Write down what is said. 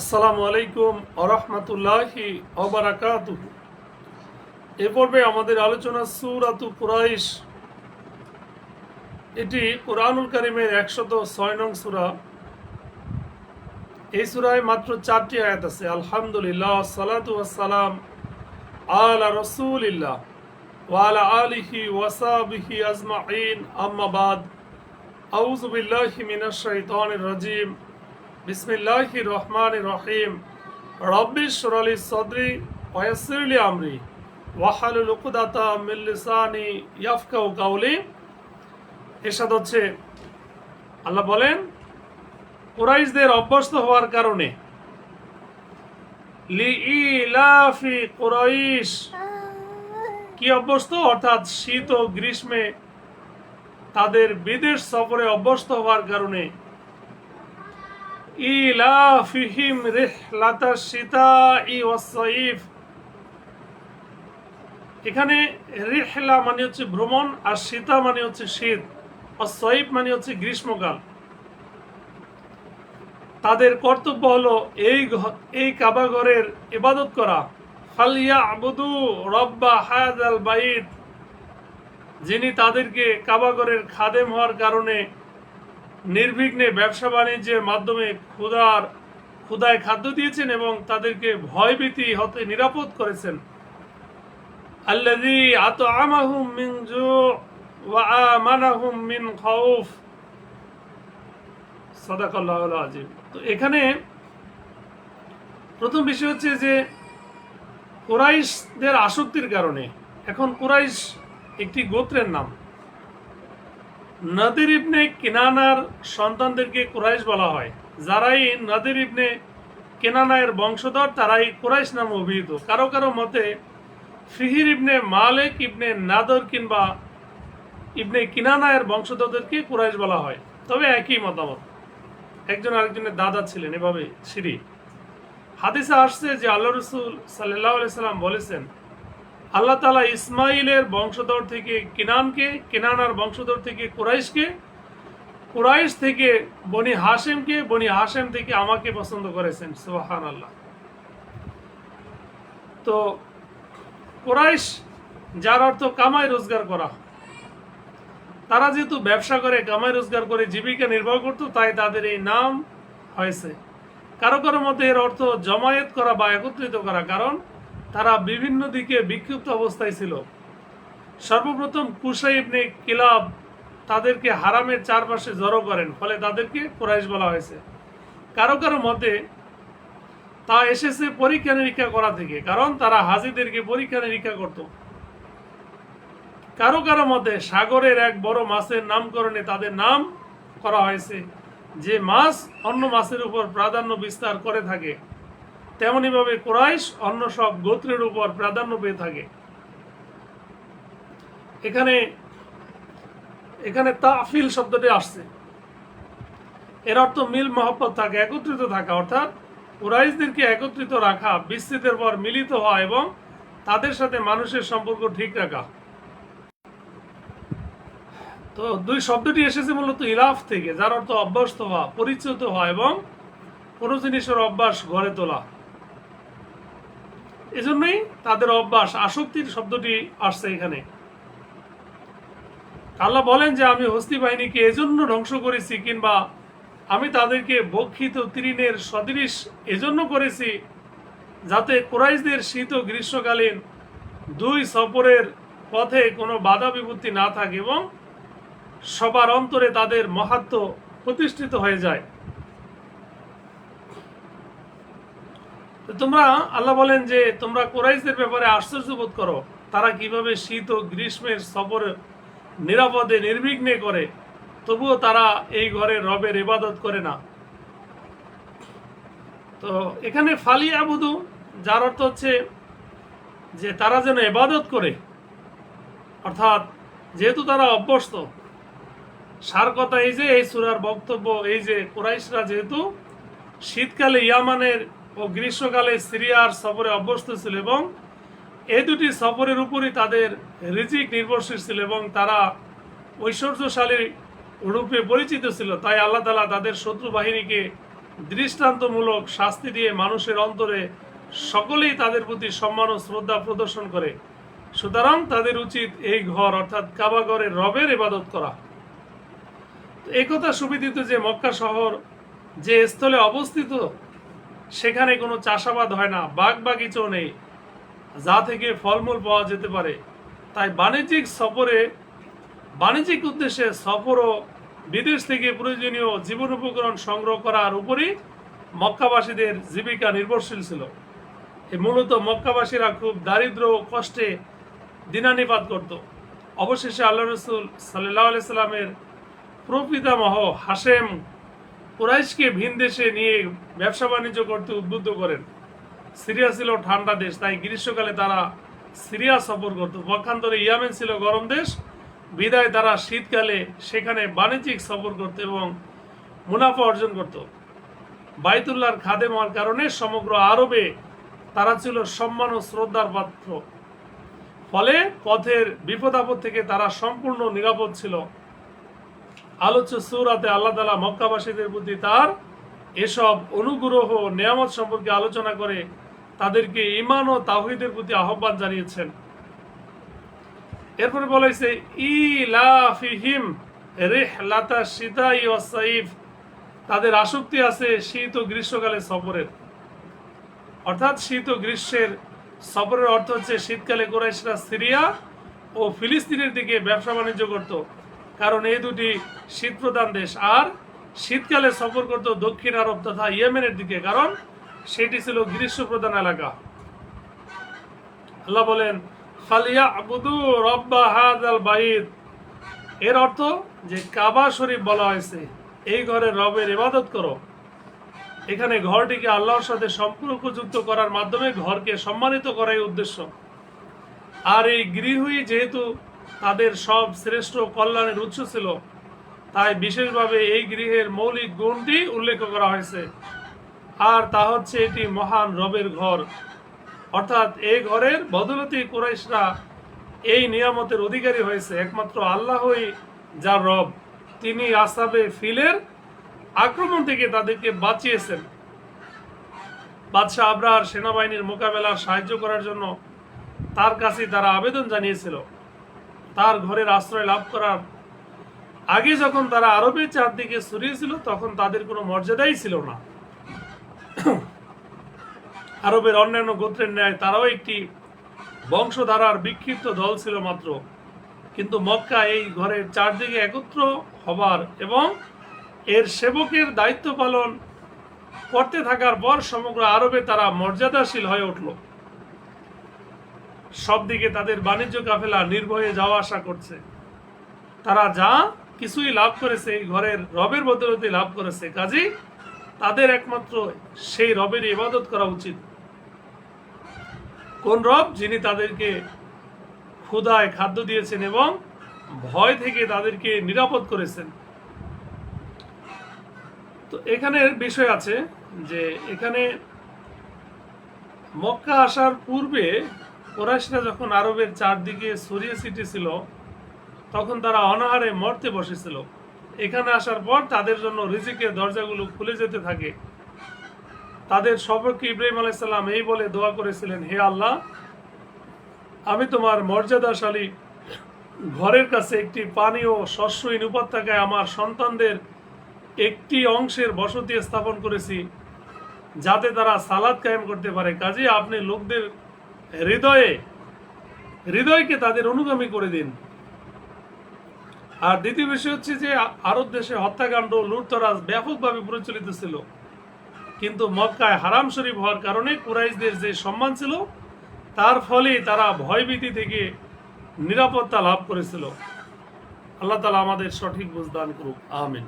আসসালামু আলাইকুম আরহামতুল্লাহি অবরাকাত এ পর্বে আমাদের আলোচনা সুরাতু কুরাইশ। এটি কোরআনুল করিমের একশত ছয় নং সুরা। এই সুরায় মাত্র চারটি আয়াত আছে, আলহামদুলিল্লাহ, সালাতু সালাম আলা রসুলিল্লাহ ওয়ালা আলিহি ওয়াসাবিহি আজমাইন। আম্মাবাদ আউযু বিল্লাহি মিনাশ শাইতানির রাজিম। বিসমিল্লাহি রহমান রহিম। রব্বি সুরালি সদরি ওয়াসিরলি আমরি। ওয়াহালুল উকদাতা মিন লিসানি ইয়াফকাহু কাউলি। এরশাদ হচ্ছে, আল্লাহ বলেন, কুরাইশদের অভ্যস্ত হওয়ার কারণে। লিইলাফি কুরাইশ। কি অভ্যস্ত? অর্থাৎ শীত ও গ্রীষ্মে তাদের বিদেশ সফরে অভ্যস্ত হওয়ার কারণে। ইলাফিহিম রিহলাতা শিতাই ওয়াসসাইফ। এখানে রিহলা মানে হচ্ছে ভ্রমণ আর শীতা মানে হচ্ছে শীত। অসইফ মানে হচ্ছে গ্রীষ্মকাল। তাদের কর্তব্য হলো এই এই কাবাঘরের ইবাদত করা। ফালিয়া আবুদু রব্বা হায়াদ আল বাইত। যিনি তাদেরকে কাবাঘরের খাদেম হওয়ার কারণে নির্বিঘ্নে ব্যবসা বাণিজ্যের মাধ্যমে ক্ষুধার, ক্ষুধায় খাদ্য দিয়েছেন এবং তাদেরকে ভয়ভীতি হতে নিরাপদ করেছেন। আল্লাযী আতআমাহুম মিন জু আমানাহুম মিন খাউফ। সাদাকাল্লাহুল আযীম। তো এখানে প্রথম বিষয় হচ্ছে যে, কুরাইশদের আসক্তির কারণে। এখন কুরাইশ একটি গোত্রের নাম। নদির ইবনে কেনানার সন্তানদেরকে কুরাইশ বলা হয়। যারাই নদির ইবনে কেনানায়ের বংশধর, তারাই কুরাইশ নামে অভিহিত। কারও কারও মতে, ফিহির ইবনে মালেক, ইবনে নাদর কিংবা ইবনে কিনানায়ের বংশধরদেরকে কুরাইশ বলা হয়। তবে একই মতামত। একজন আরেকজনের দাদা ছিলেন, এভাবে সিঁড়ি। হাদিসে আসছে যে আল্লাহ রসুল সাল্লাহ সাল্লাম বলেছেন আল্লাহ তালা ইসমাইলের বংশধর থেকে কিনানকে, কিনানার বংশধর থেকে কুরাইশকে, কুরাইশ থেকে বনি হাসেমকে বনি হাসেম থেকে আমাকে পছন্দ করেছেন সোহান আল্লাহ তো কুরাইশ, যার অর্থ কামাই রোজগার করা। তারা যেহেতু ব্যবসা করে, কামাই রোজগার করে, জীবিকা নির্বাহ করত, তাই তাদের এই নাম হয়েছে। কারও কারও মতে এর অর্থ জমায়েত করা বা একত্রিত করা। কারণ তারা বিভিন্ন দিকে বিক্ষিপ্ত অবস্থায় ছিল। সর্বপ্রথম কুসাই ইবনে কিলাব তাদেরকে হারামের চারপাশে জড়ো করেন, ফলে তাদেরকে কুরাইশ বলা হয়েছে। কারও কারও মতে তা এসেছে পরীক্ষা নিরীক্ষা করা থেকে, কারণ তারা হাজিদেরকে পরীক্ষা নিরীক্ষা করত। কারও কারও মতে সাগরের এক বড় মাছের নামকরণে তাদের নাম করা হয়েছে, যে মাছ অন্য মাছের উপর প্রাধান্য বিস্তার করে থাকে। তেমনিভাবে কোরাইশ অন্য সব গোত্রের উপর প্রাধান্য পেয়ে থাকে। এখানে এখানে তাফিল শব্দটি আসছে। এর অর্থ মিল মহব্বত থাকে, একত্রিত থাকা, অর্থাৎ কুরাইশদেরকে একত্রিত রাখা, বিস্তৃতের পর মিলিত হওয়া এবং তাদের সাথে মানুষের সম্পর্ক ঠিক রাখা। তো দুই শব্দটি এসেছে মূলত ইলাফ থেকে, যার অর্থ অভ্যস্ত হওয়া পরিচিত হওয়া এবং কোনো জিনিসের অভ্যাস গড়ে তোলা। এজন্যই তাদের অভ্যাস, আসক্তির শব্দটি আসছে এখানে। আল্লাহ বলেন যে, আমি হস্তি বাহিনীকে এজন্য ধ্বংস করেছি কিংবা আমি তাদেরকে বক্ষিত তৃণের সদৃশ এজন্য করেছি যাতে কুরাইশদের শীত ও গ্রীষ্মকালীন দুই সফরের পথে কোনো বাধা বিপত্তি না থাকে এবং সবার অন্তরে তাদের মহাত্ম প্রতিষ্ঠিত হয়ে যায়। তোমরা, আল্লাহ বলেন যে তোমরা কোরাইশদের ব্যাপারে আশ্চর্য বোধ করো। তারা কীভাবে শীত ও গ্রীষ্মের সফর নিরাপদে, নির্বিঘ্নে করে, তবুও তারা এই ঘরে রবের ইবাদত করে না। তো এখানে ফালি আবুদু, যার অর্থ হচ্ছে যে তারা যেন এবাদত করে, অর্থাৎ যেহেতু তারা অভ্যস্ত, সার কথা এই যে এই সুরার বক্তব্য, এই যে কোরাইশরা যেহেতু শীতকালে ইয়ামানের ও গ্রীষ্মকালে সিরিয়ার সফরে অভ্যস্ত ছিল এবং এই দুটি সফরের উপরই তাদের রিজিক নির্ভরশীল ছিল এবং তারা ঐশ্বর্যশালী রূপে পরিচিত ছিল। তাই আল্লাহ তালা তাদের শত্রু বাহিনীকে দৃষ্টান্তমূলক শাস্তি দিয়ে মানুষের অন্তরে সকলেই তাদের প্রতি সম্মান ও শ্রদ্ধা প্রদর্শন করে। সুতরাং তাদের উচিত এই ঘর, অর্থাৎ কাবাগরের রবের ইবাদত করা। এই সুবিদিত যে মক্কা শহর যে স্থলে অবস্থিত সেখানে কোনো চাষাবাদ হয় না বাগ বাগিচাও নেই। যা থেকে ফলমূল পাওয়া যেতে পারে। তাই বাণিজ্যিক সফরে, বাণিজ্যিক উদ্দেশ্যে সফর ও বিদেশ থেকে প্রয়োজনীয় জীবন উপকরণ সংগ্রহ করার উপরই মক্কাবাসীদের জীবিকা নির্ভরশীল ছিল। মূলত মক্কাবাসীরা খুব দারিদ্র ও কষ্টে দিনানিপাত করত। অবশেষে আল্লাহ রসুল সাল্লাহ আলাইসাল্লামের প্রপিতামহ হাসেম কুরাইশকে ভিন দেশে নিয়ে ব্যবসা বাণিজ্য করতে উদ্বুদ্ধ করেন। সিরিয়া ছিল ঠান্ডা দেশ, তাই গ্রীষ্মকালে তারা সিরিয়া সফর করত। পক্ষান্তরে ইয়ামেন ছিল গরম দেশ, বিদায় তারা শীতকালে সেখানে বাণিজ্যিক সফর করত এবং মুনাফা অর্জন করত। বাইতুল্লাহর খাদেম হওয়ার কারণে সমগ্র আরবে তারা ছিল সম্মান ও শ্রদ্ধার পাত্র। ফলে পথের বিপদ আপদ থেকে তারা সম্পূর্ণ নিরাপদ ছিল। আলোচ্য সুরাতে আল্লাহ তালা মক্কাবাসীদের প্রতি তার এসব অনুগ্রহ নিয়ামত সম্পর্কে আলোচনা করে তাদেরকে ইমান ও তাহিদের প্রতি আহ্বান জানিয়েছেন। এরপরে বলা হয়েছে, ইলাফিহিম রিহলাতা সাইফ। তাদের আসক্তি আছে শীত ও গ্রীষ্মকালে সফরের। অর্থাৎ শীত ও গ্রীষ্মের সফরের অর্থ হচ্ছে শীতকালে কোরাইশরা সিরিয়া ও ফিলিস্তিনের দিকে ব্যবসা বাণিজ্য করত। কারণ এই দুটি শীত প্রধান দেশ। আর শীতকালে সফর করত দক্ষিণ আরব তথা ইয়েমেনের দিকে, কারণ সেটি ছিল গ্রীষ্ম প্রধান এলাকা। আল্লাহ বলেন ফালিয়া আবুদু রব্বা হাজাল বাইদ এর অর্থ যে কাবা শরীফ বলা হয়েছে, এই ঘরে রবের ইবাদত করো। এখানে ঘরটিকে আল্লাহর সাথে সম্পর্কযুক্ত করার মাধ্যমে ঘরকে সম্মানিত করাই উদ্দেশ্য। আর এই গৃহই যেহেতু তাদের সব শ্রেষ্ঠ কল্যাণের উৎস ছিল। তাই বিশেষভাবে এই গৃহের মৌলিক গুণটি উল্লেখ করা হয়েছে। আর তা হচ্ছে এটি মহান রবের ঘর। অর্থাৎ এই ঘরের বদলতি কুরাইশরা এই নিয়ামতের অধিকারী হয়েছে, একমাত্র আল্লাহই যার রব। তিনি আসাবে ফিলের আক্রমণ থেকে তাদেরকে বাঁচিয়েছেন। বাদশাহ আবরার সেনাবাহিনীর মোকাবেলা সাহায্য করার জন্য তার কাছে তারা আবেদন জানিয়েছিল। তার ঘরের আশ্রয় লাভ করার আগে যখন তারা আরবের চারদিকে ছড়িয়েছিল, তখন তাদের কোনো মর্যাদাই ছিল না। আরবের অন্যান্য গোত্রের ন্যায় তারাও একটি বংশধারার বিক্ষিপ্ত দল ছিল মাত্র। কিন্তু মক্কা এই ঘরের চারদিকে একত্র হবার এবং এর সেবকের দায়িত্ব পালন করতে থাকার পর সমগ্র আরবে তারা মর্যাদাশীল হয়ে উঠল। সব দিকে তাদের বাণিজ্য কাফেলা নির্ভয়ে যাওয়া আসা করছে। তারা যা কিছুই লাভ করেছে এই ঘরের রবের বদলতে লাভ করেছে কাজেই তাদের একমাত্র সেই রবের ইবাদত করা উচিত। কোন রব যিনি তাদেরকে ক্ষুধায় খাদ্য দিয়েছেন এবং ভয় থেকে তাদেরকে নিরাপদ করেছেন। তো এখানের বিষয় আছে যে এখানে মক্কা আসার পূর্বে কোরাইশরা যখন আরবের চারদিকে ছড়িয়ে ছিটেছিল তখন তারা অনাহারে মরতে বসেছিল। এখানে আসার পর তাদের জন্য রিজিকের দরজাগুলো খুলে যেতে থাকে। তাদের সপক্ষে ইব্রাহিম আলাইসাল্লাম এই বলে দোয়া করেছিলেন, হে আল্লাহ, আমি তোমার মর্যাদাশালী ঘরের কাছে একটি পানি ও শস্যহীন উপত্যকায় আমার সন্তানদের একটি অংশের বসতি স্থাপন করেছি, যাতে তারা সালাদ কায়েম করতে পারে। কাজে আপনি লোকদের হৃদয়ে, হৃদয়কে তাদের অনুগামী করে দিন। আর দ্বিতীয় বিষয় হচ্ছে যে, আরব দেশে হত্যাকাণ্ড, লুটতরাজ ব্যাপকভাবে প্রচলিত ছিল। কিন্তু মক্কায় হারাম শরীফ হওয়ার কারণে কুরাইশদের যে সম্মান ছিল, তার ফলে তারা ভয়ভীতি থেকে নিরাপত্তা লাভ করেছিল। আল্লাহ তালা আমাদের সঠিক বুঝদান করুক। আমিন।